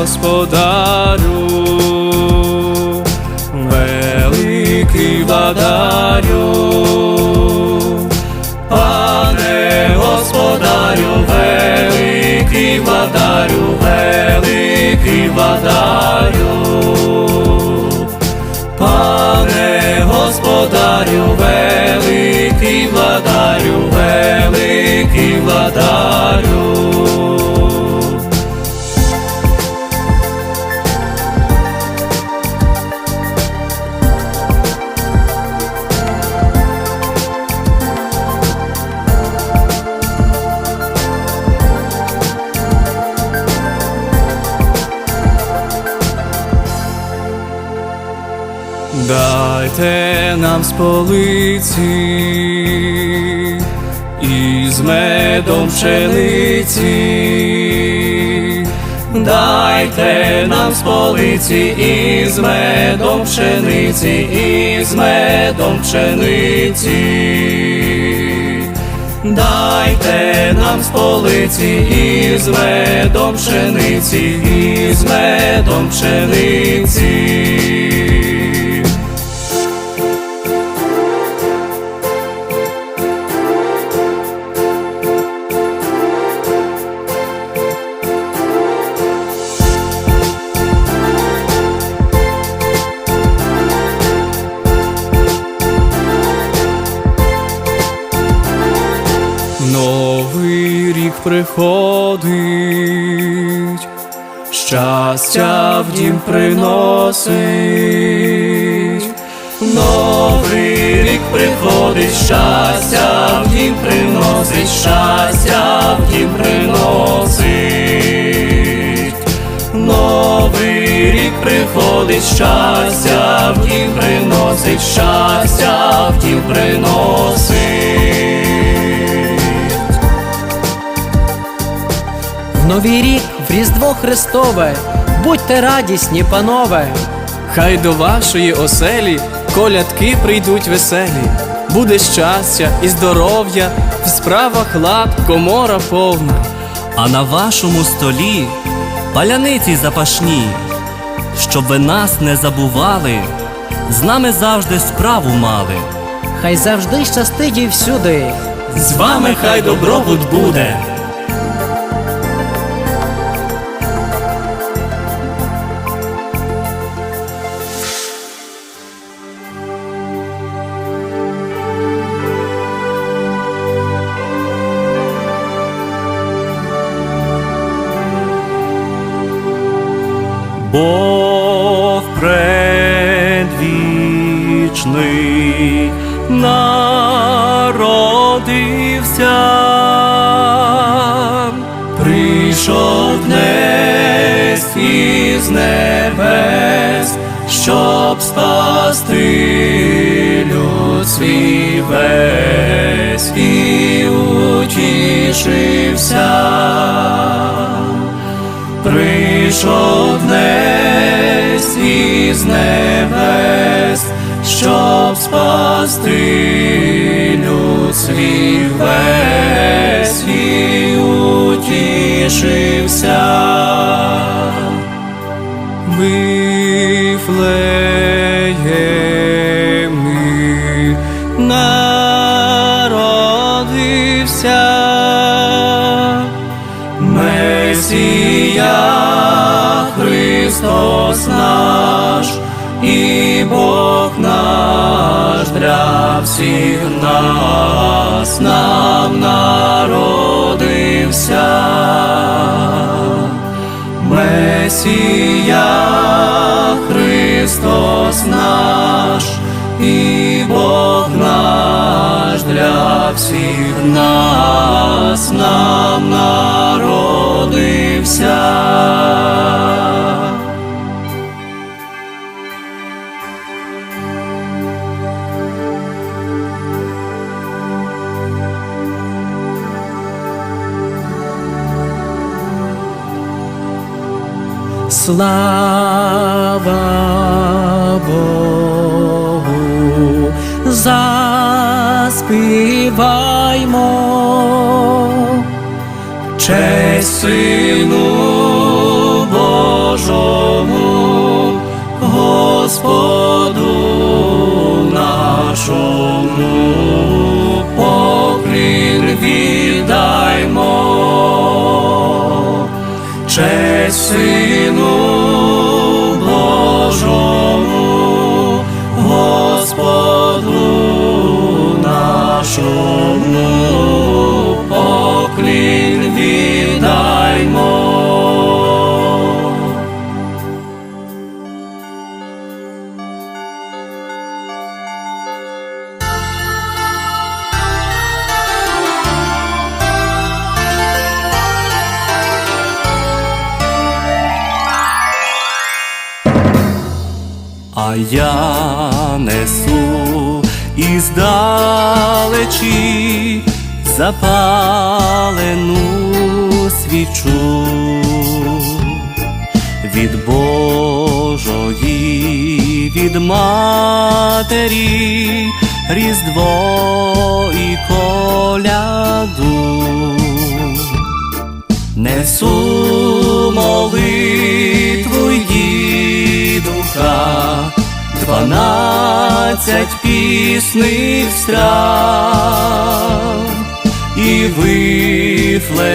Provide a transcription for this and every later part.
Господарю, великий владарю, пане господарю, великий владарю, великий владарю, пане господарю, великий владарю, великий владарю. Нам з полиці із медом пшениці, дайте нам з полиці із медом пшениці, із медом пшениці, дайте нам з полиці із медом пшениці, із медом пшениці. Приходить, щастя в дім приносить. Новий рік приходить, щастя в дім приносить, щастя в дім приносить. Новий рік приходить, щастя в дім приносить, щастя в дім приносить. Новий рік, в Різдво Христове, будьте радісні, панове. Хай до вашої оселі колядки прийдуть веселі. Буде щастя і здоров'я, в справах лад комора повна. а на вашому столі паляниці запашні, щоб ви нас не забували, з нами завжди справу мали. Хай завжди щастить і всюди. З вами хай добробут буде. Бог предвічний народився, Прийшов днес із небес, щоб спасти люд весь і утішився. Прийшов днес із всіх нас нам народився. Месія Христос наш і Бог наш для всіх нас нам народився. Слава Богу, заспіваймо, честь Сину Божому, Господу нашому, поклін віддаймо, честь я несу іздалечі запалену свічу від Божої, від матері, Різдво і коляду. Дванадцять пісних страв і вифлеємську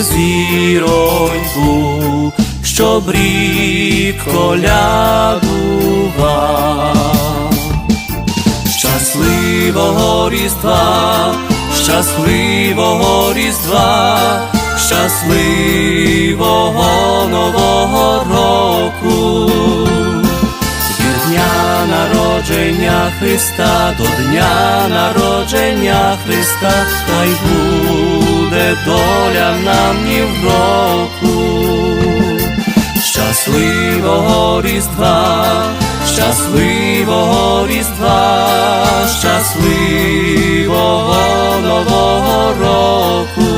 зіроньку, щоб рік колядував. Щасливого Різдва, щасливого Різдва, щасливого Нового року. Христа до дня народження Христа, хай буде доля нам ні в року щасливого Різдва, щасливого Різдва, щасливого Нового року.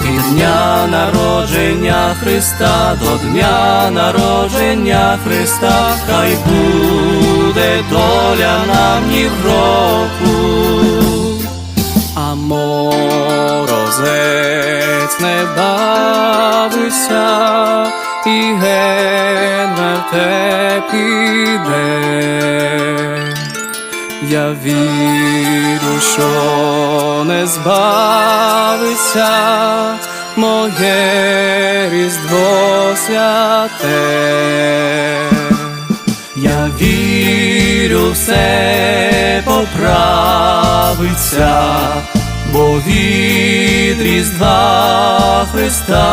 Від дня народження Христа до дня народження Христа, хай буде доля нам ні року. А морозець не бавився і ген в те піде. Я вірю, що не збавиться моє різдво святе. Я вірю, все поправиться, бо від Різдва Христа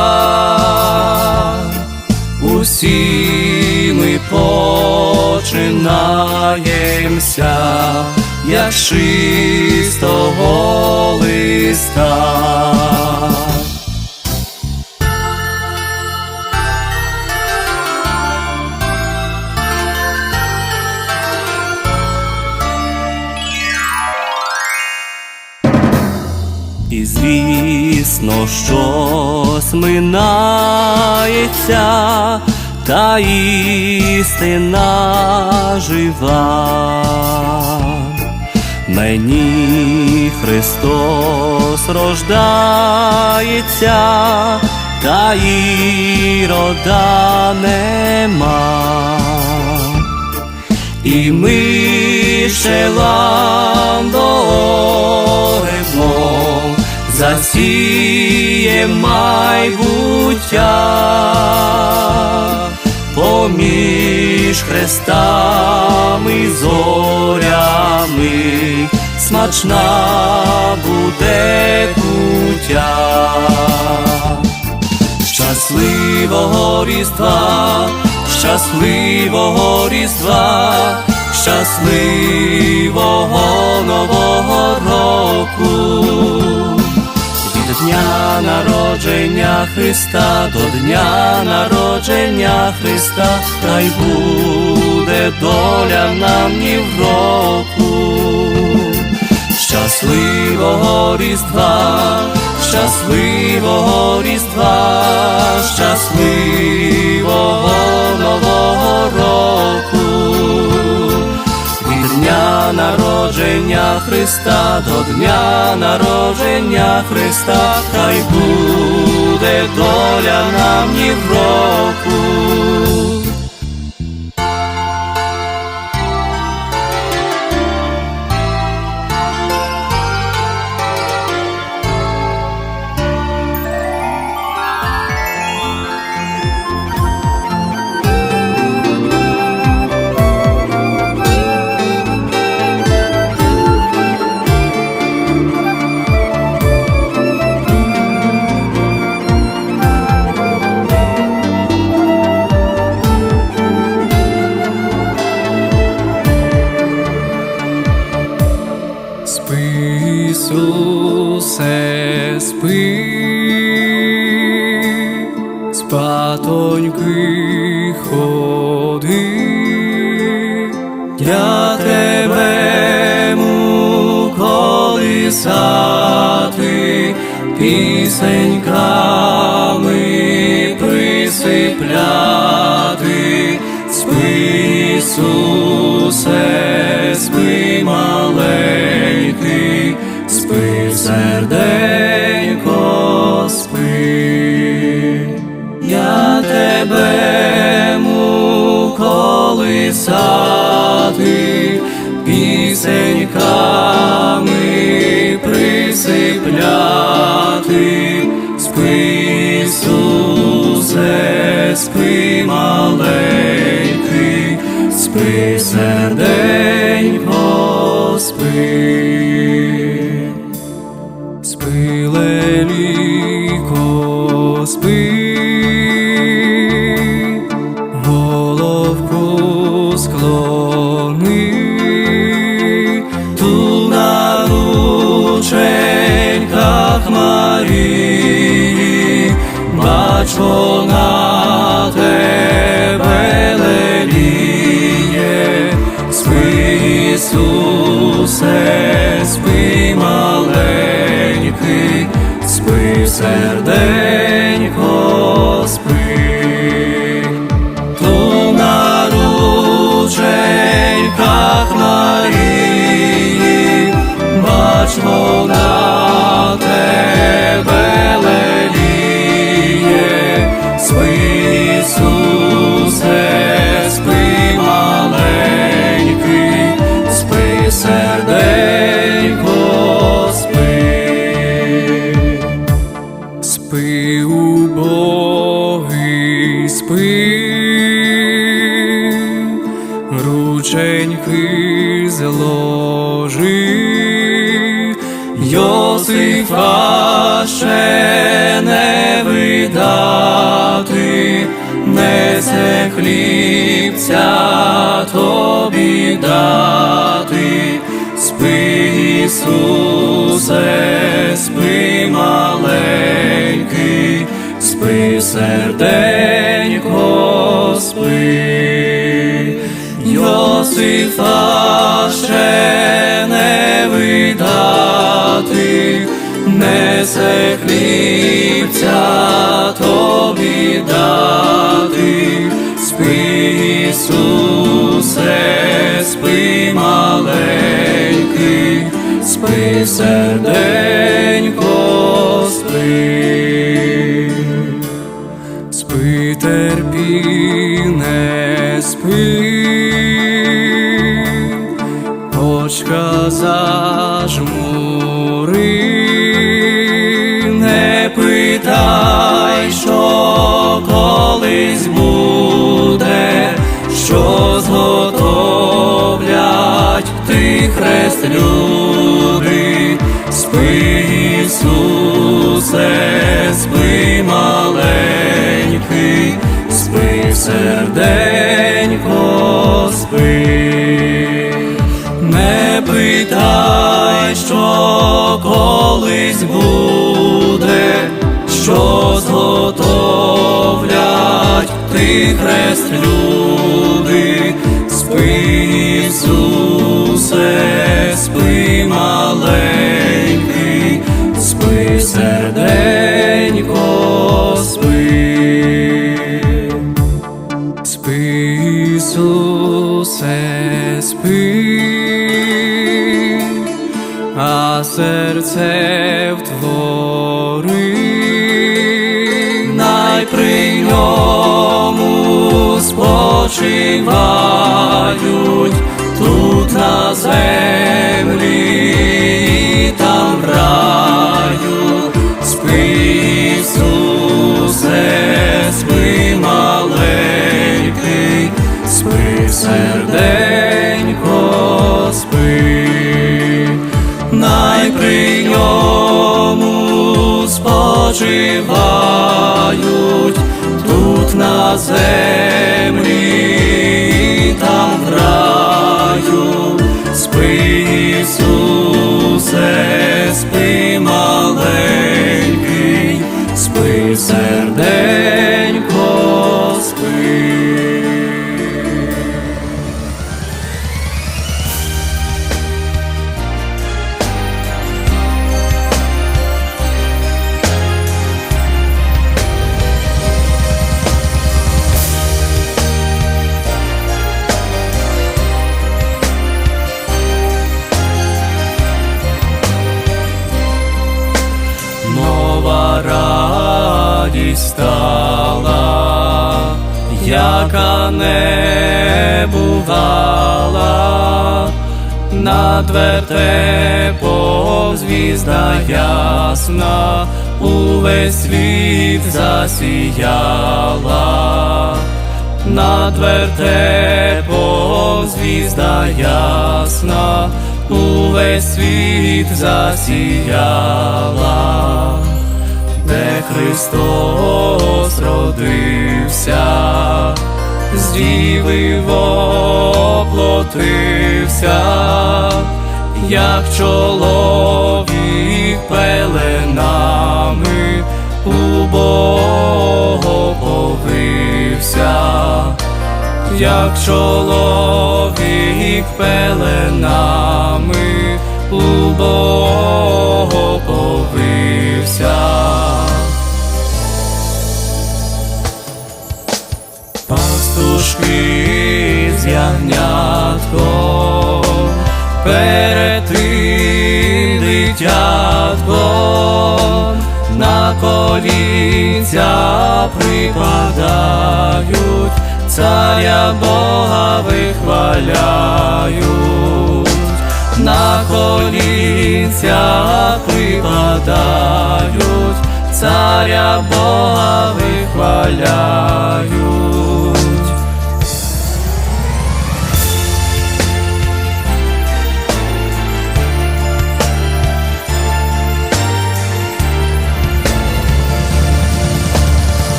усі ми починаємося, як чистого листа. Звісно, щось минається, та істина жива. Мені Христос рождається, та і рода нема. І ми ще ландоремо, засіє майбуття, поміж хрестами зорями, смачна буде куття. Щасливого Різдва, щасливого Різдва, щасливого народження Христа, до дня народження Христа, хай буде доля нам ні в року. Щасливого Різдва, щасливого Різдва, щасливого Нового року. Народження Христа до дня народження Христа, хай буде доля нам ні Ісусе, спи, спатоньки ходи, я тебе колисати, пісеньками присипляти, спи, Ісусе, колисати, пісеньками присипляти, спи, Ісусе, спи, маленький, спи, серденько, спи, бач на тебе леліє, спи, Ісусе, спи, маленький, спи, серденько, спи, серденько, спи, Йосифа ще не видати, несе хлібця тобі дати, спи, Ісусе, спи, маленький, спи, серденько, зажмури, не питай, що колись буде, що зготовлять ти хрест люди, спи, Ісусе, спи, маленький, спи, серденько, колись буде, що зготовлять ти хрест люди спису. На землі, там в раю. Спи, Ісусе, спи, маленький, спи, серденько, ясна, увесь світ засіяла. Над вертепом звізда ясна, увесь світ засіяла, де Христос родився, з діви воплотився, як чоловік пеленами у Бога повився як чоловік пеленами у Бога повився. Пастушки з ягнятком дитятком на колінця припадають, царя Бога вихваляють, на колінця припадають, царя Бога вихваляють.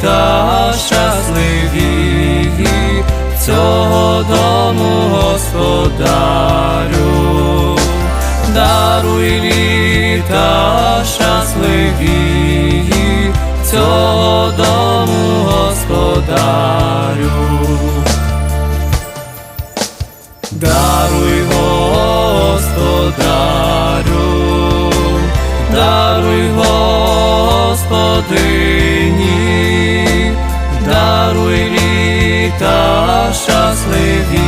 Літа щасливі цього дому господарю, даруй літа щасливі цього дому господарю. Даруй, Господарю, даруй, Господині, літа щасливі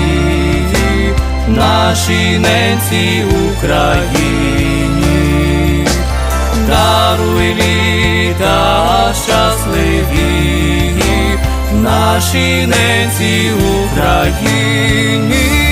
нашій ненці Україні, даруй літа щасливі нашій ненці Україні.